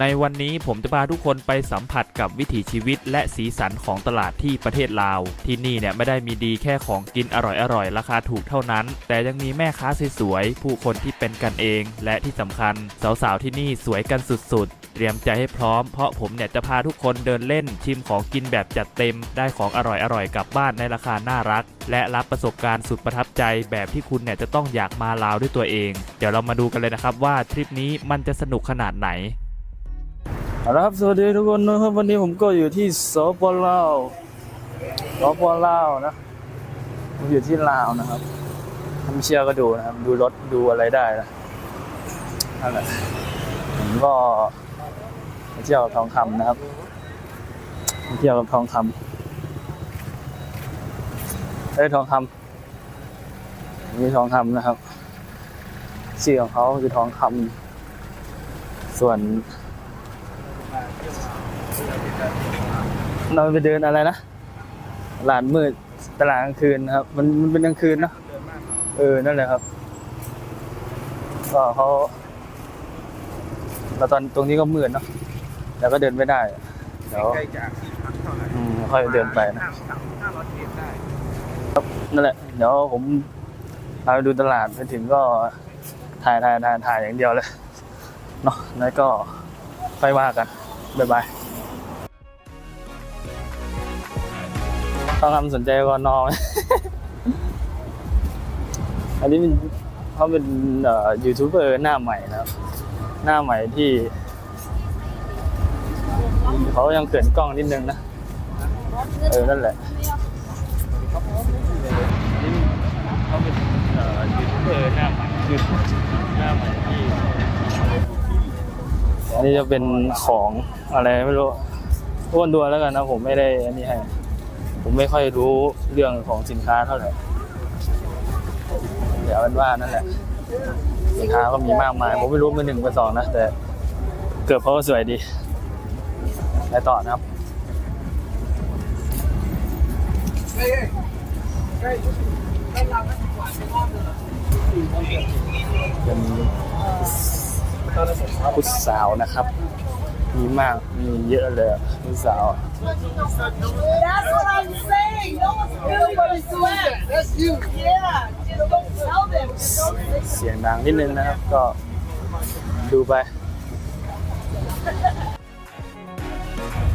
ในวันนี้ผมจะพาทุกคนไปสัมผัสกับวิถีชีวิตและสีสันของตลาดที่ประเทศลาว ที่นี่เนี่ยไม่ได้มีดีแค่ของกินอร่อยๆ ราคาถูกเท่านั้น แต่ยังมีแม่ค้าสวยๆผู้คนที่เป็นกันเอง และที่สำคัญ สาวๆที่นี่สวยกันสุดๆ เตรียมใจให้พร้อมเพราะผมเนี่ยจะพาทุกคนเดินเล่นชิมของกินแบบจัดเต็ม ได้ของอร่อยๆกลับบ้านในราคาน่ารัก และรับประสบการณ์สุดประทับใจแบบที่คุณเนี่ยจะต้องอยากมาลาวด้วยตัวเอง เดี๋ยวเรามาดูกันเลยนะครับว่าทริปนี้มันจะสนุกขนาดไหน เอาละครับสวัสดีทุกคนนะครับวันนี้ผมก็อยู่ที่สปลาวสปลาวนะผมอยู่ที่ลาวนะครับทำเชียร์ก็ดูนะครับ ดูรถดูอะไรได้นะนั่นแหละผมก็ไปเที่ยวกับทองคำนะครับไปเที่ยวกับทองคำเอ้ทองคำมีทองคำนะครับชื่อของเขาคือทองคำส่วน เราไปเดินอะไรนะตลาดมืดตลาดกลางคืนนะครับ มันมันเป็นกลางคืนเนอะเออนั่นแหละครับก็เขาเราตอนตรงนี้ก็มืดเนาะแต่ก็เดินไม่ได้เดี๋ยวใกล้จากที่พักเท่าไหร่อืมค่อยเดินไปนะห้าห้าร้อยเมตรได้นั่นแหละเดี๋ยวผมพาไปดูตลาดไปถึงก็ถ่ายถ่ายถ่ายถ่ายอย่างเดียวเลยเนาะแล้วก็ค่อยว่ากันบ๊ายบาย ต้องทำสนใจก่อนอนอันนี้เป็นเขาเป็นยูทูบเบอร์หน้าใหม่นะครับ หน้าใหม่ที่เขายังเขินกล้องนิดนึงนะ เออ นั่นแหละเขาเป็นเอ่อยูทูบเบอร์หน้าใหม่ยูทูบหน้าใหม่ที่อันนี้จะเป็นของอะไรไม่รู้ทุกคนดูแล้วกันนะผมไม่ได้อันนี้ให้ ผมไม่ค่อยรู้เรื่องของสินค้าเท่าไหร่เดี๋ยวเป็นว่านั่นแหละ สินค้าก็มีมากมาย ผมไม่รู้เป็นหนึ่งเป็นสองนะ แต่เกือบเขาก็สวยดีไปต่อนะครับเป็นผู้สาวนะครับ มีมากมีเยอะเลยอะผู้สาว That's what I'm saying. No one's really gonna sweat. That's you. Yeah. Just don't tell them. Just don't say เสียงดังนิดนึงนะครับก็ดูไป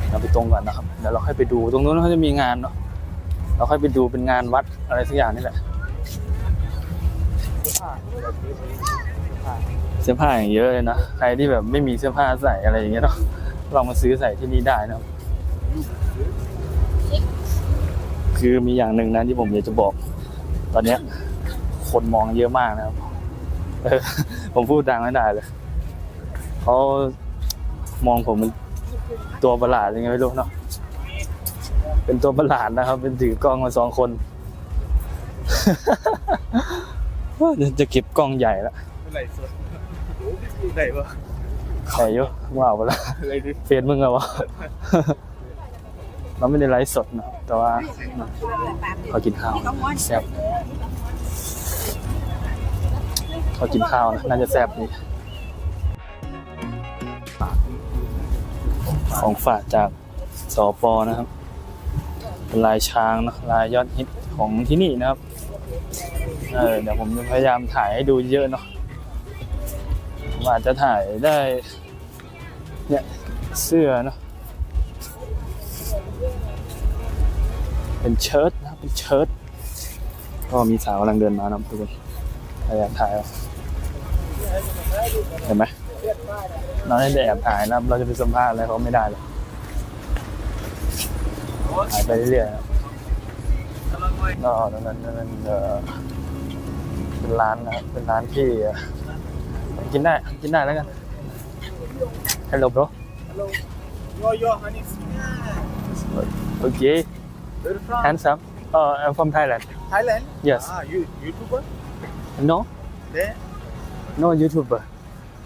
เราไปตรงก่อนนะครับเดี๋ยวเราค่อยไปดูตรงนู้นเขาจะมีงานเนาะเราค่อยไปดูเป็นงานวัดอะไรสักอย่างนี่แหละ เสื้อผ้าอย่างเยอะเลยนะใครที่แบบไม่มีเสื้อผ้าใส่อะไรอย่างเงี้ยเนาะลองมาซื้อใส่ที่นี่ได้นะครับคือมีอย่างหนึ่งนะที่ผมอยากจะบอก ตอนเนี้ย คนมองเยอะมากนะครับผมพูดดังไม่ได้เลยเขามองผมเป็นตัวประหลาดยังไงไม่รู้เนาะเป็นตัวประหลาดนะครับ เป็นถือกล้องมาสองคนจะเก็บกล้องใหญ่ละ ไหลสดไหลปะใหญ่เยอะว้าวไปละไหลดิเฟซมึงอะวะเราไม่ได้ไลฟ์สดนะแต่ว่าขอกินข้าวแซ่บขอกินข้าวนะน่าจะแซ่บดีของฝากจากสอปอนะครับเป็นลายช้างนะลายยอดฮิตของที่นี่นะครับเออเดี๋ยวผมจะพยายามถ่ายให้ดูเยอะเนาะ ผมอาจจะถ่ายได้ เนี่ย เสื้อเนาะเป็นเชิ้ตนะเป็นเชิ้ตก็มีสาวกำลังเดินมานะทุกคนพยายามถ่ายเอาเห็นไหมเราได้แต่แอบถ่ายนะเราจะไปสัมภาษณ์อะไรเขาไม่ได้เลยถ่ายไปเรื่อยๆนะครับก็นั้นนั้นนั้นเออเป็นร้านนะครับเป็นร้านที่ กินได้กินได้แล้วกัน Hello bro Yo yo honey Okay Where you from handsome uh, I'm from Thailand Thailand Yes. Ah you YouTuber No There no YouTuber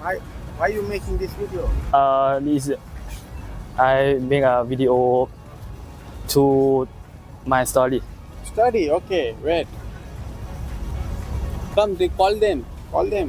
Why why you making this video uh this I make a video to my story Study okay wait Come they call them call them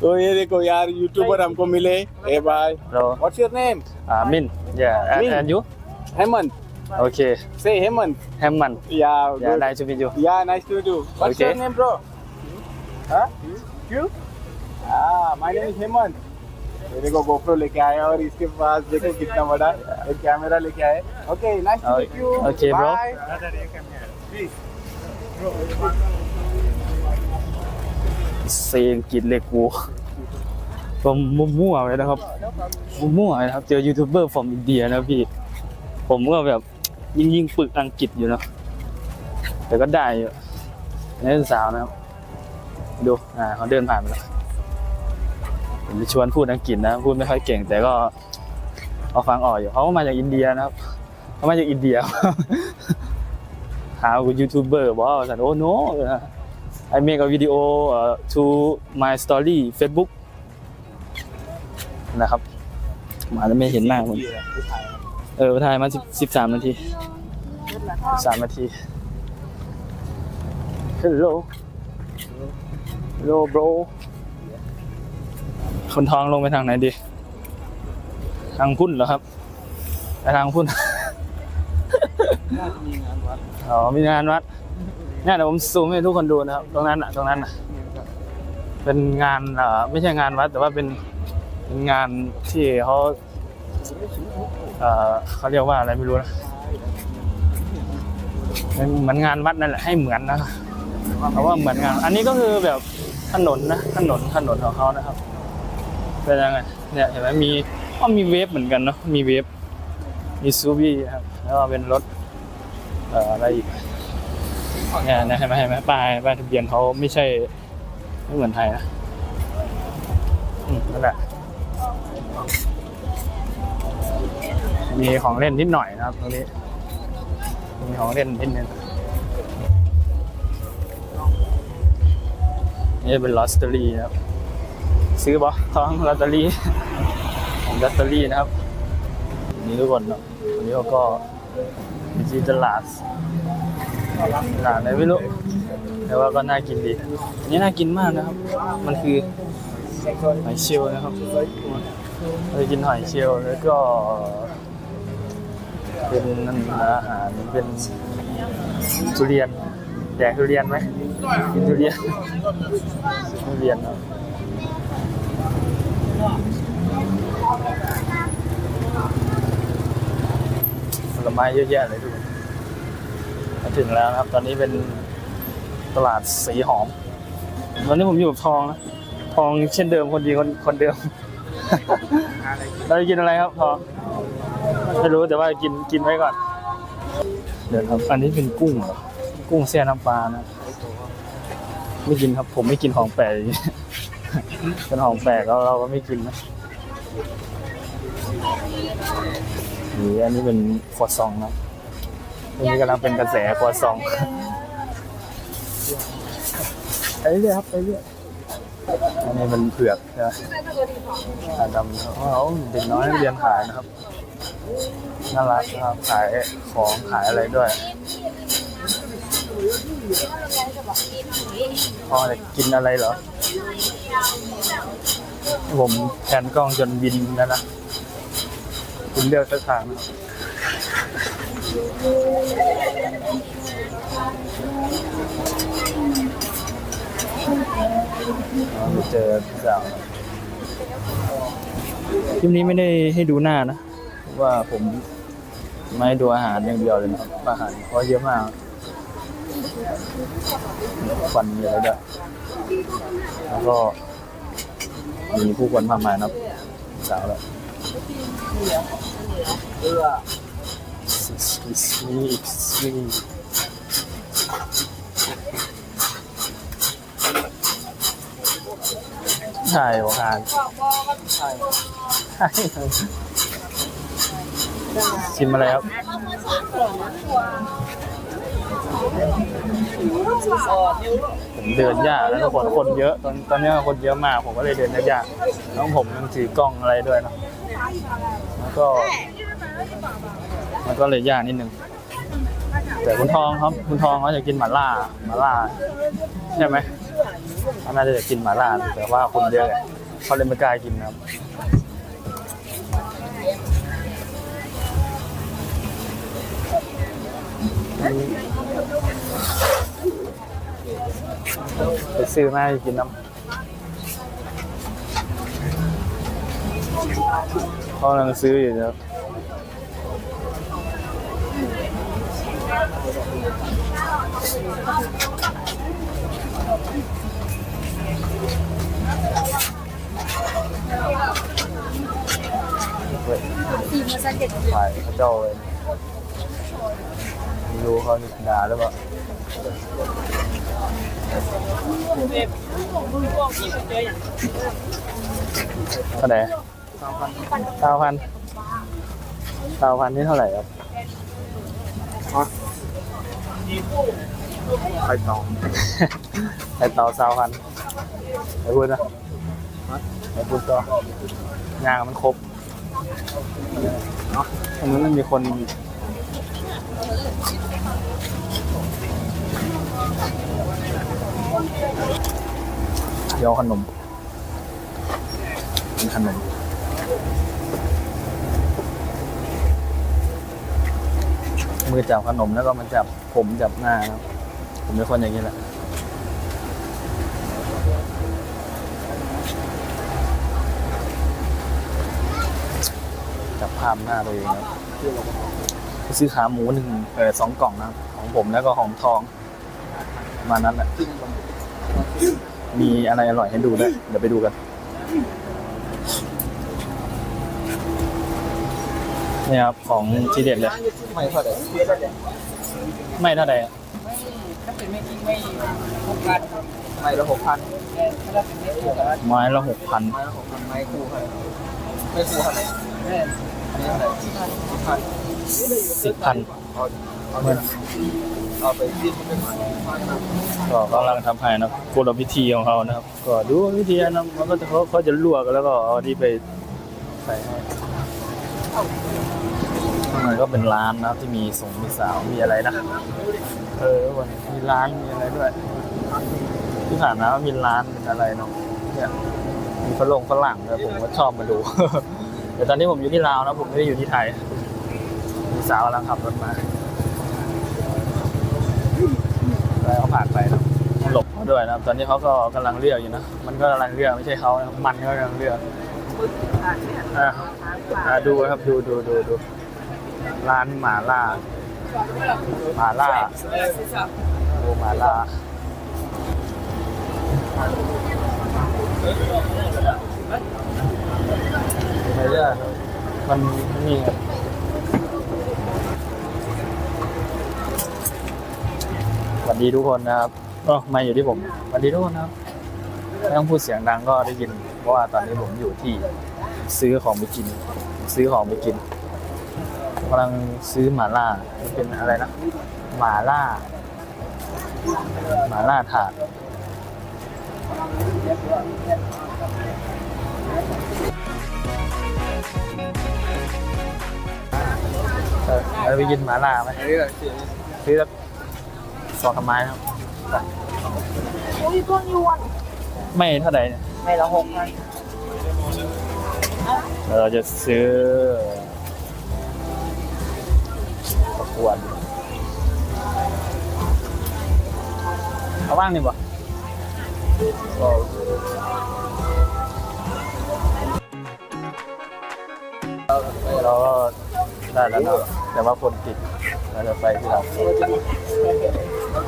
तो ये देखो यार यूट्यूबर हमको मिले। ए भाई what's your name अमीन या and you Hemant ओके से हेमंत हेमंत या Yeah. Nice to meet you. Yeah nice to meet you what's your name bro हाँ क्यू हाँ माय नेम इज़ हेमंत ये देखो गोप्रो लेके आया और इसके पास देखो कितना बड़ा एक कैमरा लेके आए okay nice to meet you okay bro brother ये camera please bro เซนกินเล็กวัวผมมั่วๆเลยนะครับมั่วๆนะครับ เจอยูทูบเบอร์ฟอร์มอินเดียนะพี่ ผมก็แบบยิ่งยิ่งๆฝึกอังกฤษอยู่นะแต่ก็ได้อยู่นักศึกษานะครับ ดูอ่าเขาเดินผ่านไปแล้วผมชวนพูดอังกฤษนะ พูดไม่ค่อยเก่ง แต่ก็เอาฟังออกอยู่เขามาจากอินเดียนะครับเขามาจากอินเดียหายูทูบเบอร์บอกสันโอโน I make a video uh, to my story Facebook นะครับมาแล้วไม่เห็นหน้าผมเออถ่ายมาสิบสิบสามนาทีสามนาที Hello Hello bro คนท้องลงไปทางไหนดี ทางพุ่นเหรอครับไปทางพุ่นอ๋อมีงานวัด เนี่ยเดี๋ยวผมซูมให้ทุกคนดูนะครับ ตรงนั้นอะตรงนั้นอะ เป็นงานเอ่อไม่ใช่งานวัด แต่ว่าเป็นเป็นงานที่เขาเอ่อเขาเรียกว่าอะไรไม่รู้นะเป็นเหมือนงานวัดนั่นแหละให้เหมือนนะเพราะว่าเหมือนงาน อันนี้ก็คือแบบถนนนะถนนถนนของเขานะครับเป็นยังไงเนี่ยเห็นไหมมีก็มีเวฟเหมือนกันเนาะมีเวฟมีซูบี้ครับแล้วก็เป็นรถเอ่ออะไรอีก เนี่ยนะเห็นไหมเห็นไหมป้ายป้ายทะเบียนเขาไม่ใช่ไม่เหมือนไทยนะนั่นแหละมีของเล่นนิดหน่อยนะครับตรงนี้มีของเล่นนิดนึงนี่เป็นลอตเตอรี่นะครับ ซื้อปะท้องลอตเตอรี่ของลอตเตอรี่นะครับ นี่ทุกคนเนาะวันนี้เราก็อยู่ที่ตลาด หลานอะไรไม่รู้แต่ว่าก็น่ากินดีอันนี้น่ากินมากนะครับ มันคือหอยเชลล์นะครับเรากินหอยเชลล์แล้วก็ เป็นอาหารเป็นทุเรียนแดกทุเรียนไหมกินทุเรียนทุเรียนครับผลไม้เยอะแยะเลยทุกคน ถึงแล้วนะครับ ตอนนี้เป็นตลาดสีหอม ตอนนี้ผมอยู่กับทองนะทองเช่นเดิมคนดีคนคนเดิม เราจะกินอะไรครับทองไม่รู้แต่ว่ากินกินไว้ก่อน เดี๋ยวครับ อันนี้เป็นกุ้งเหรอกุ้งแช่น้ำปลานะไม่กินครับ ผมไม่กินของแปลกเป็นของแปลกแล้วเราก็ไม่กินนะนี่อันนี้เป็นครัวซองนะ ตรงนี้กำลังเป็นกระแสครัวซองไปเรื่อยครับไปเรื่อยอันนี้มันเผือกใช่ไหมอาดำเขาเด็กน้อยเรียนขายนะครับน่ารักนะครับขายของขายอะไรด้วยพ่อจะกินอะไรเหรอ ผมแผนกล้องจนบินแล้วนะ คุณเลือกสักทางนะครับ ไปเจอพี่สาวคลิปนี้ไม่ได้ให้ดูหน้านะว่าผมไม่ให้ดูอาหารอย่างเดียวเลยนะครับอาหารเพราะเยอะมากฟันมีอะไรด้วยแล้วก็มีผู้คนมากมายนะครับสาวแล้ว ใช่หัวหานใช่ชิมอะไรครับผมเดินยากแล้วทุกคนคนเยอะตอนตอนนี้คนเยอะมากผมก็เลยเดินยากๆแล้วผมยังถือกล้องอะไรด้วยเนาะแล้วก็ มันก็เลยยากนิดนึงแต่คุณทองครับคุณทองเขาจะกินหม่าล่าหม่าล่าใช่ไหมเขาน่าจะกินหม่าล่าแต่ว่าคนเยอะเขาเลยไม่กล้ากินนะครับไปซื้อมาให้กินน้ำเขากำลังซื้ออยู่นะครับ เฮ้ยถ่ายพระเจ้าเลยไม่รู้เขาด่าหรือเปล่าเท่าไหร่สาพันสาพันสาพันนี่เท่าไหร่ครับ ไข่ตอไอเต่าสามพันไอพูดนะไอพูดก็งานมันครบเนาะอันนี้มันมีคนเดี๋ยวขนมเป็นขนม มือจับขนมแล้วก็มันจับผมจับหน้าครับ ผมเป็นคนอย่างนี้แหละจับภาพหน้าตัวเองครับซื้อขาหมูหนึ่งเออสองกล่องนะครับ ของผมแล้วก็ของทอง มานั้นแหละมีอะไรอร่อยให้ดูด้วยเดี๋ยวไปดูกัน นี่ครับของทีเด็ดเลย ไม่เท่าไหร่ไม่เท่าไหร่อะถ้าเป็นไม่จริงไม่หกพันไม่ละหกพันถ้าเป็นไม่ถูกกันไม้ละหกพันไม่ละหกพันไม่คู่เท่าไหร่ไม่คู่เท่าไหร่อันนี้เท่าไหร่สิบพันสิบพันเอาเอาเหมือนเอาไปดิ้นเป็นหมันก็กำลังทำให้นะกฎพิธีของเขานะครับ ก็ดูวิธีนะมันก็จะเขาเขาจะลวกแล้วก็เอาที่ไปใส่ให้ ข้างในก็เป็นร้านนะครับที่มีสงมีสาวมีอะไรนะเออวันมีร้านมีอะไรด้วย ที่ผ่านมามีร้านเป็นอะไรเนาะเนี่ยมีฝรั่งฝรั่งเลยผมก็ชอบมาดูแต่ตอนนี้ผมอยู่ที่ลาวนะผมไม่ได้อยู่ที่ไทย มีสาวกำลังขับรถมาแล้วเขาผ่านไปนะหลบเขาด้วยนะครับตอนนี้เขาก็กำลังเลือกอยู่นะมันก็กำลังเลือกไม่ใช่เขานะครับมันก็กำลังเลือกอะอะดูครับดูดูดูดู ร้านหมาล่าหมาล่าโอหมาล่าไม่ได้มันนี่ไงสวัสดีทุกคนนะครับก็มาอยู่ที่ผมสวัสดีทุกคนนะครับไม่ต้องพูดเสียงดังก็ได้ยิน เพราะว่าตอนนี้ผมอยู่ที่ซื้อของไปกิน ซื้อของไปกิน กำลังซื้อหมาล่ามันเป็นอะไรนะหมาล่าหมาล่าถาดเออเราไปกินหมาล่าไหมอันนี้อะไรสิซื้อสักสองทำไม้ครับไปไม่เท่าไหร่เนี่ยไม่ละหกพันเดี๋ยวเราจะซื้อ ประกวดเอาบ้างนี่บ่เราก็ได้แล้วนะแต่ว่าคนติดเราจะไปที่เรา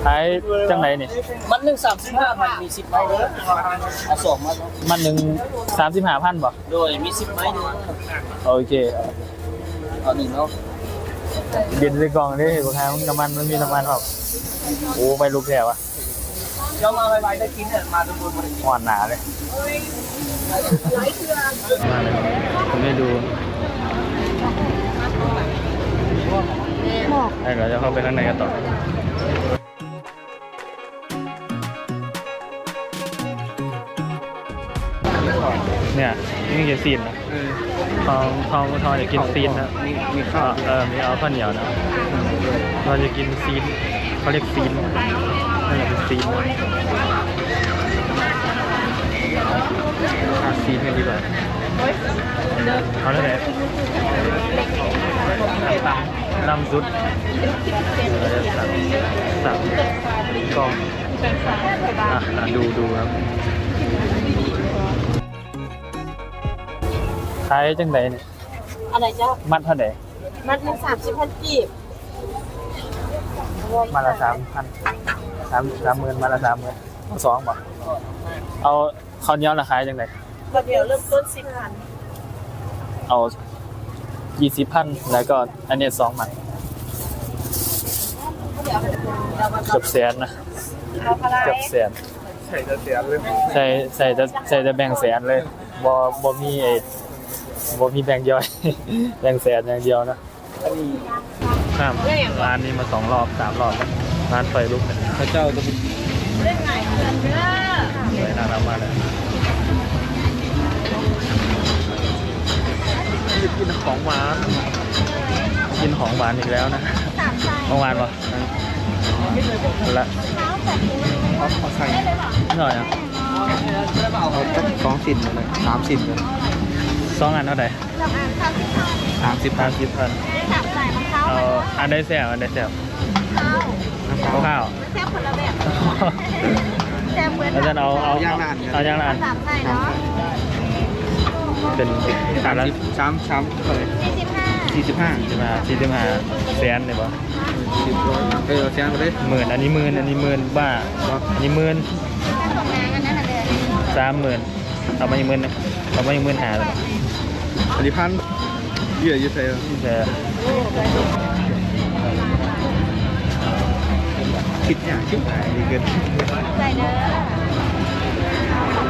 ท้ายจังไหนนี่ มันหนึ่งสามสิบห้าพันมีสิบไม้เด้อเอาสองมามันหนึ่งสามสิบห้าพันบ่โดยมีสิบไม้เด้อโอเค เอาหนึ่งเนาะ เย็นใส่กองนี่บางครั้งน้ำมันมันมีน้ำมันแบบโอ้ไปลูกแถวอะเดี๋ยวมาไปๆได้กินเนี่ยมาตรบนมันหวานหนาเลยมาเลยผมไม่ดูให้เราจะเข้าไปข้างในกันต่อเนี่ยนี่คือสีนนะ ทองทองทองจะกินซีนนะมีมีข้าวเออมีเอาข้าวเหนียวนะเราจะกินซีนเขาเรียกซีนนั่นแหละเป็นซีนอาซีนกันดีกว่าเอาเท่าไหร่ลำสุดเราจะสั่งสั่งกล่องอะอะดูดูครับ ขายจังไหนเนี่ยอะไรเจ้ามัดเท่าไหร่มันเป็นสามสิบพันกีบมาละสามพันสามสามหมื่นมาละสามหมื่นเอาสองบ่เอาข้าวเหนียวราคาจังไหนก็เดี๋ยวเริ่มต้นสิบพันเอายี่สิบพันแล้วก็อันนี้สองมันเดี๋ยวเรามาเกือบแสนนะเอาพลายเกือบแสนใส่จะเสียเลยใส่ใส่จะใส่จะแบ่งแสนเลยบ่บ่มีไอ้ บ่มีแบ่งย่อย แบ่งแสนอย่างเดียวนะข้ามร้านนี้มาสองรอบสามรอบแล้วร้านไฟลุกเนี่ยพระเจ้าจะเป็นเล่นไงเพื่อนเด้อสวยน่ารักมากเลยกินของหวานกินของหวานอีกแล้วนะของหวานปะละเขาเขาใส่หน่อยอะเขาสองสิบเลยสามสิบเลย สองอันเท่าไหร่สามสิบสามสิบพันเอาอันได้แซ่บอันได้แซ่บข้าวข้าวแค่คนละแบบแซ่บเหมือนแล้วจะเอาเอาย่างนานเอาย่างละอันสามไส้เนาะเป็นอันละสามสามเท่าไหร่สี่สิบห้าสี่สิบห้าสี่สิบห้าสี่สิบห้าแสนเลยปะสิบร้อยเออแซงไปเลยหมื่นอันนี้หมื่นอันนี้หมื่นบ้าอันนี้หมื่นของงานอันนั้นเลยสามหมื่นเอามาอีกหมื่นหนึงเอามาอีกหมื่นหาเลย อันนี้พันเยอะอยู่ใส่แต่คิดอย่างคิดหายดีเกินใส่เด้อ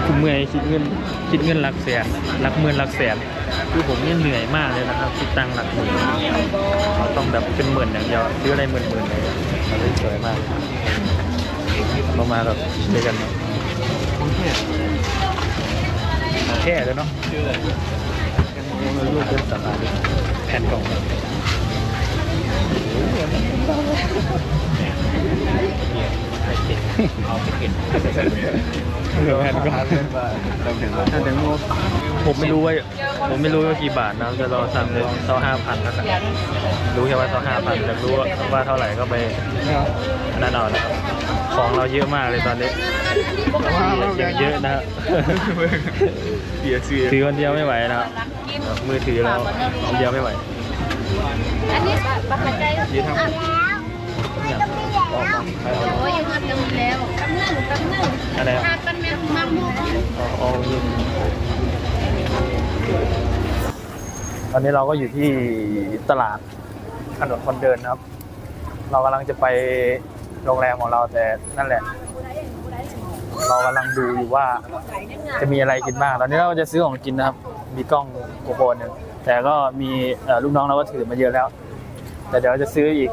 คุณเมื่อยคิดเงินคิดเงินหลักแสนหลักหมื่นหลักแสนคือผมเนี่ยเหนื่อยมากเลยนะครับคิดตังค์หลักหมื่นเราต้องแบบเป็นหมื่นอย่างเดียวซื้ออะไรหมื่นหมื่นเลยเราได้สวยมากเรามาแบบด้วยกันของแค่เลยเนาะ รูปเป็นสาขาดิแผ่นกล่องเอาไปกินเหลือแผ่นกล่องถ้าแตงโมผมไม่รู้ว่าผมไม่รู้ว่ากี่บาทนะจะรอสั่งเลยเท่าห้าพันแล้วกันรู้แค่ว่าเท่าห้าพันแต่รู้ว่าเท่าไหร่ก็ไปนั่นเอานะครับของเราเยอะมากเลยตอนนี้อย่างเยอะนะครับเสียเสียถือคนเดียวไม่ไหวนะครับ มือถือเราคนเดียวไม่ไหว อันนี้บัตรหัวใจยี่ทำอะแล้วโอ้ยเงินเต็มแล้วกำนึ่งกำนึ่งอะไรอะหากันแม่มาหมูอ๋ออ๋อตอนนี้เราก็อยู่ที่ตลาดถนนคนเดินนะครับ เรากำลังจะไปโรงแรมของเราแต่นั่นแหละ เรากำลังดูอยู่ว่าจะมีอะไรกินบ้าง ตอนนี้เราก็จะซื้อของกินนะครับ มีกล้องโกโปรหนึ่งแต่ก็มีเอ่อลูกน้องเราก็ถือมาเยอะแล้ว แต่เดี๋ยวจะซื้ออีก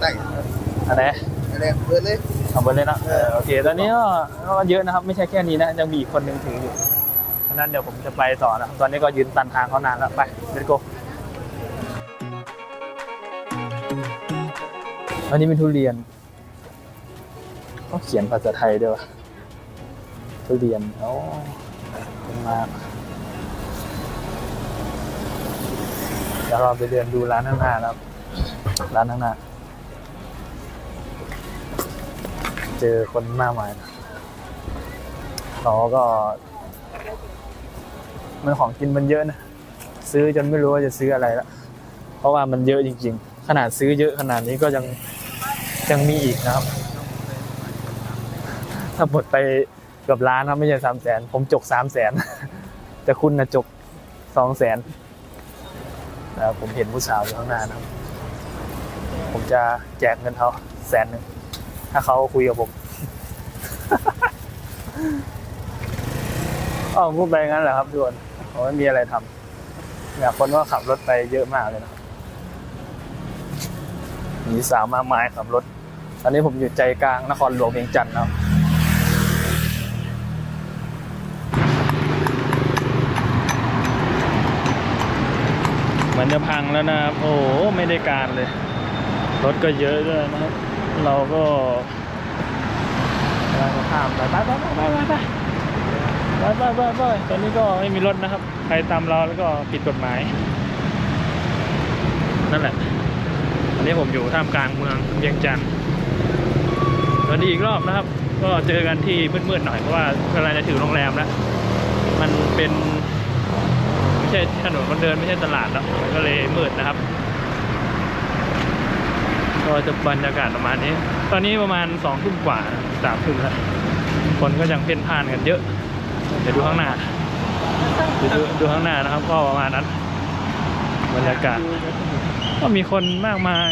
แต่งอันไหนอะไรเปิดเลยเอาไปเลยนะเออโอเคตอนนี้ก็ก็เยอะนะครับ ไม่ใช่แค่นี้นะยังมีอีกคนหนึ่งถืออยู่ฉะนั้นเดี๋ยวผมจะไปต่อนะตอนนี้ก็ยืนตันทางเขานานแล้วไป let's go อันนี้เป็นทุเรียนเขาเขียนภาษาไทยด้วยวะทุเรียนโอ้เป็นมา เดี๋ยวเราไปเดินดูร้านข้างหน้าครับ ร้านข้างหน้า เจอคนมากมายนะเราก็ มันของกินมันเยอะนะ ซื้อจนไม่รู้ว่าจะซื้ออะไรละเพราะว่ามันเยอะจริง ๆ ขนาดซื้อเยอะขนาดนี้ก็ยังยังมีอีกนะครับ ถ้าหมดไปเกือบล้านครับไม่ใช่สามแสนผมจกสามแสนแต่คุณนะจกสองแสน แล้วผมเห็นผู้สาวอยู่ข้างหน้านะครับ ผมจะแจกเงินเขาแสนหนึ่งถ้าเขาคุยกับผมอ๋อพูดไปงั้นแหละครับทุกคนผมไม่มีอะไรทำเนี่ยคนก็ขับรถไปเยอะมากเลยนะมีสาวมากมายขับรถ ตอนนี้ผมอยู่ใจกลางนครหลวงเวียงจันทร์นะครับ มันจะพังแล้วนะครับ โอ้ไม่ได้การเลย รถก็เยอะด้วยนะครับ เราก็กำลังข้ามไปไปไปไปไปไปไปไปไปไปตอนนี้ก็ไม่มีรถนะครับ ใครตามเราแล้วก็ผิดกฎหมาย นั่นแหละอันนี้ผมอยู่ท่ามกลางเมืองเวียงจันทร์สวัสดีอีกรอบนะครับ ก็เจอกันที่มืดๆหน่อยเพราะว่ากำลังจะถึงโรงแรมแล้ว มันเป็น ไม่ใช่ถนนคนเดินไม่ใช่ตลาดแล้วมันก็เลยมืดนะครับ ก็จะบรรยากาศประมาณนี้ ตอนนี้ประมาณสองทุ่มกว่าสามทุ่มแล้วคนก็ยังเพ่นพ่านกันเยอะเดี๋ยวดูข้างหน้าเดี๋ยวดูดูข้างหน้านะครับ ก็ประมาณนั้นบรรยากาศก็มีคนมากมาย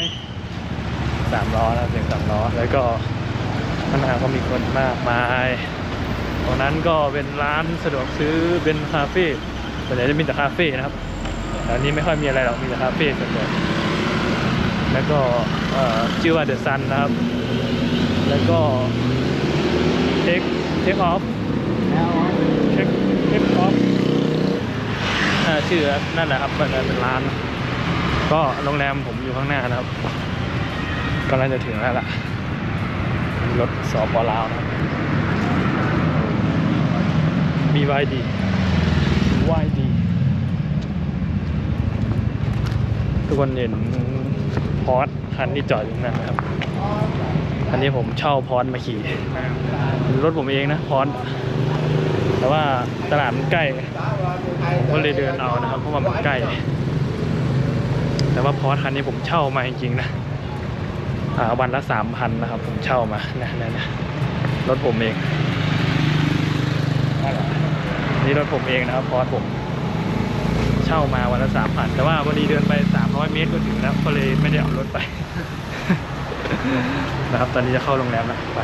สามล้อนะเสียงสามล้อแล้วก็ข้างหน้าก็มีคนมากมายตรงนั้นก็เป็นร้านสะดวกซื้อเป็นคาเฟ่ ส่วนใหญ่จะมีแต่คาเฟ่นะครับแต่อันนี้ไม่ค่อยมีอะไรหรอกมีแต่คาเฟ่ส่วนใหญ่แล้วก็ชื่อว่าเดอะซันนะครับ แล้วก็เทคเทคออฟเทคเทคออฟชื่อนั่นแหละครับมันเป็นร้าน ก็โรงแรมผมอยู่ข้างหน้านะครับกำลังจะถึงแล้วล่ะรถสปลาวนะครับ BYD ทุกคนเห็นพอร์ตคันที่จอดอยู่นั่นนะครับ อันนี้ผมเช่าพอร์ตมาขี่รถผมเองนะพอร์ตแต่ว่าตลาดมันใกล้ผมก็เลยเดินเอานะครับ เพราะว่ามันใกล้ แต่ว่าพอร์ตคันนี้ผมเช่ามาจริงๆนะอาวันละสามพันนะครับ ผมเช่ามานะนะนะรถผมเองนี่รถผมเองนะครับพอร์ตผม เช่ามาวันละสามพันแต่ว่าวันนี้เดินไปสามร้อยเมตรก็ถึงแล้ว ก็เลยไม่ได้เอารถไปนะครับตอนนี้จะเข้าโรงแรมแล้วไป